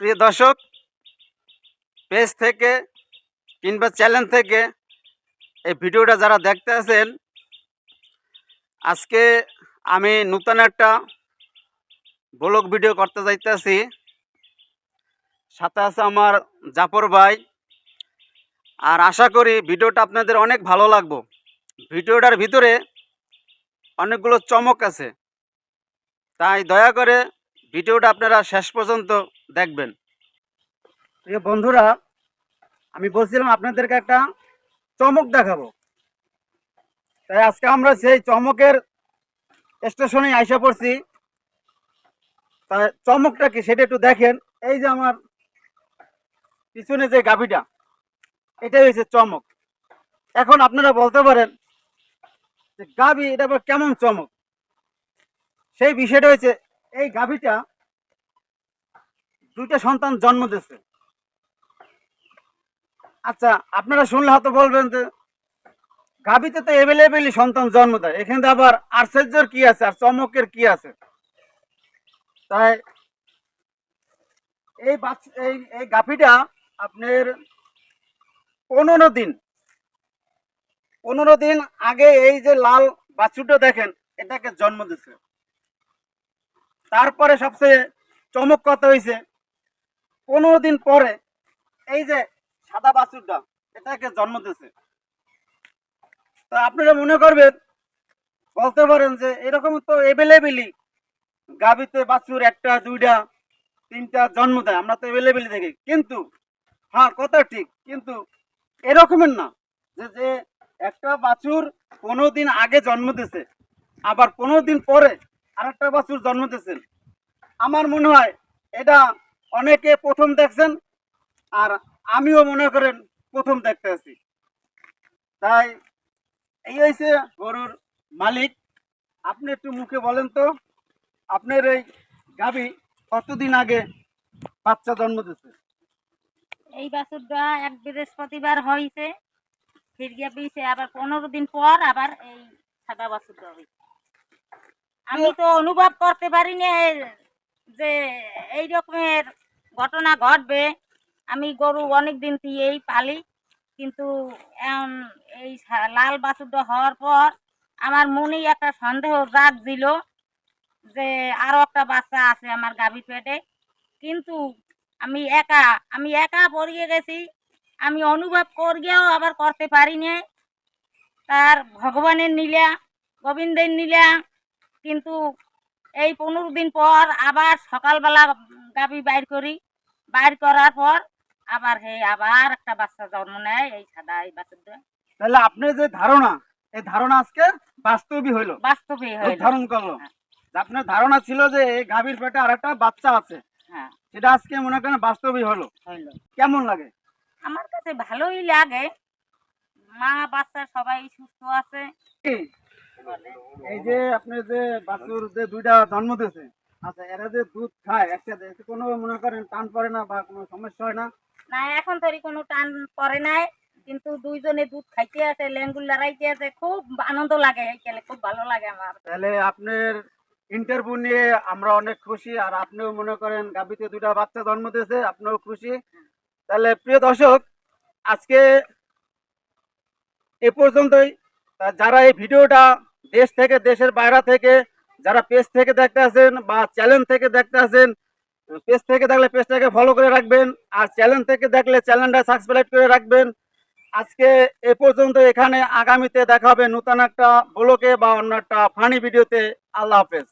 প্রিয় দর্শক, পেজ থেকে কিংবা চ্যানেল থেকে এই ভিডিওটা যারা দেখতে আছেন, আজকে আমি নূতন একটা ব্লগ ভিডিও করতে যাইতেছি। সাথে আছে আমার জাফর ভাই। আর আশা করি ভিডিওটা আপনাদের অনেক ভালো লাগবো। ভিডিওটার ভিতরে অনেকগুলো চমক আছে। তাই দয়া করে ভিডিওটা আপনারা শেষ পর্যন্ত দেখবেন। প্রিয় বন্ধুরা, আমি বলছিলাম আপনাদেরকে একটা চমক দেখাবো। তাই আজকে আমরা সেই চমকের স্টেশনে আইসা পড়ছি। তাই চমকটা কি সেটা একটু দেখেন। এই যে আমার পিছনে যে গাভিটা, এটাই হয়েছে চমক। এখন আপনারা বলতে পারেন যে গাভি এটা আবার কেমন চমক? সেই বিষয়টা হয়েছে এই গাভিটা দুইটা সন্তান জন্ম দিচ্ছে আচ্ছা আপনারা শুনলে হয়তো বলবেন যে গাভিতে তো এভেলেবেলই সন্তান জন্ম দেয়, এখানে আবার আশ্চর্যর কি আছে আর চমকের কি আছে? তাই এই বাচ্চা এই গাভিটা আপনার পনেরো দিন পনেরো দিন আগে এই যে লাল বাছুরটা দেখেন, এটাকে জন্ম দিচ্ছে তারপরে সবচেয়ে চমক কথা হয়েছে পনেরো দিন পরে এই যে সাদা বাছুরটা, এটাকে জন্ম দিচ্ছে তা আপনারা মনে করবেন, বলতে পারেন যে এরকম তো এভেলেবেলই গাবিতে বাছুর একটা, দুইটা, তিনটা জন্ম দেয়, আমরা তো এভেলেবেলই দেখি। কিন্তু হ্যাঁ কথা ঠিক, কিন্তু এরকমের না, যে যে একটা বাছুর পনেরো দিন আগে জন্ম দিছে আবার পনেরো দিন পরে আরেকটা বাছুর জন্ম দিয়েছেন। আমার মনে হয় এটা অনেকে প্রথম দেখছেন আর আমিও মনে করেন প্রথম দেখতে আছি। তাই এই হয়েছে গরুর মালিক। আপনি একটু মুখে বলেন তো, আপনার এই গাবি কতদিন আগে বাচ্চা জন্ম দিচ্ছে এই বাছুরটা এক বৃহস্পতিবার হয়েছে ফিরিয়ে দিয়েছে আবার পনেরো দিন পর আবার এই সাদা বাছুরটা হয়েছে আমি তো অনুভব করতে পারি না, যে এই রকমের ঘটনা ঘটবে। আমি গরু অনেক দিন দিয়েই পালি, কিন্তু এই লাল বাছুরটা হওয়ার পর আমার মনেই একটা সন্দেহ জাগ দিল যে আরও একটা বাচ্চা আছে আমার গাভীর পেটে। কিন্তু আমি একা আমি একা পড়িয়ে গেছি, আমি অনুভব করিয়েও আবার করতে পারি না। তার ভগবানের নীলা গোবিন্দের নীলা কিন্তু এই পনেরো দিন পর আবার সকালবেলা গাবি বাইর করি। বাইর করার পর আবার হে আবার একটা বাচ্চা জন্ম নেয় এই সাদা এই বাচ্চাটা তাহলে আপনার যে ধারণা এই ধারণা আজকে বাস্তবই হইল। বাস্তবে হয় ধারণ করল। যে আপনার ধারণা ছিল যে এই গাভীর পেটে আর একটা বাচ্চা আছে। হ্যাঁ। সেটা আজকে মনে করেন বাস্তবই হলো। হইল। কেমন লাগে? আমার কাছে ভালোই লাগে। মা বাচ্চা সবাই সুস্থ আছে। এই যে আপনার যে বাছুর যে দুইটা জন্ম দিয়েছে আচ্ছা এরা যে দুধ খায় একসাথে কোনো মনে করেন টান পড়ে না বা কোনো সমস্যা হয় না? না এখন তোরই কোনো টান পড়ে নাই কিন্তু দুইজনে দুধ খাইতে আছে লেঙ্গুল লড়াইতে আছে খুব আনন্দ লাগে খেলে খুব ভালো লাগে আমার। তাহলে আপনার ইন্টারভিউ নিয়ে আমরা অনেক খুশি আর আপনিও মনে করেন গাভীতে দুইটা বাচ্চা জন্ম দিয়েছে আপনিও খুশি। তাহলে প্রিয় দর্শক আজকে এ পর্যন্তই। যারা এই ভিডিওটা দেশ থেকে, দেশের বাইরে থেকে, যারা পেজ থেকে দেখতে আসেন বা চ্যানেল থেকে দেখতে আছেন পেজ থেকে দেখলে পেজটাকে ফলো করে রাখবেন আর চ্যানেল থেকে দেখলে চ্যানেলটা সাবস্ক্রাইব করে রাখবেন। আজকে এ পর্যন্ত এখানে আগামীতে দেখা হবে নতুন একটা ব্লকে বা অন্য একটা ফানি ভিডিওতে আল্লাহ হাফেজ।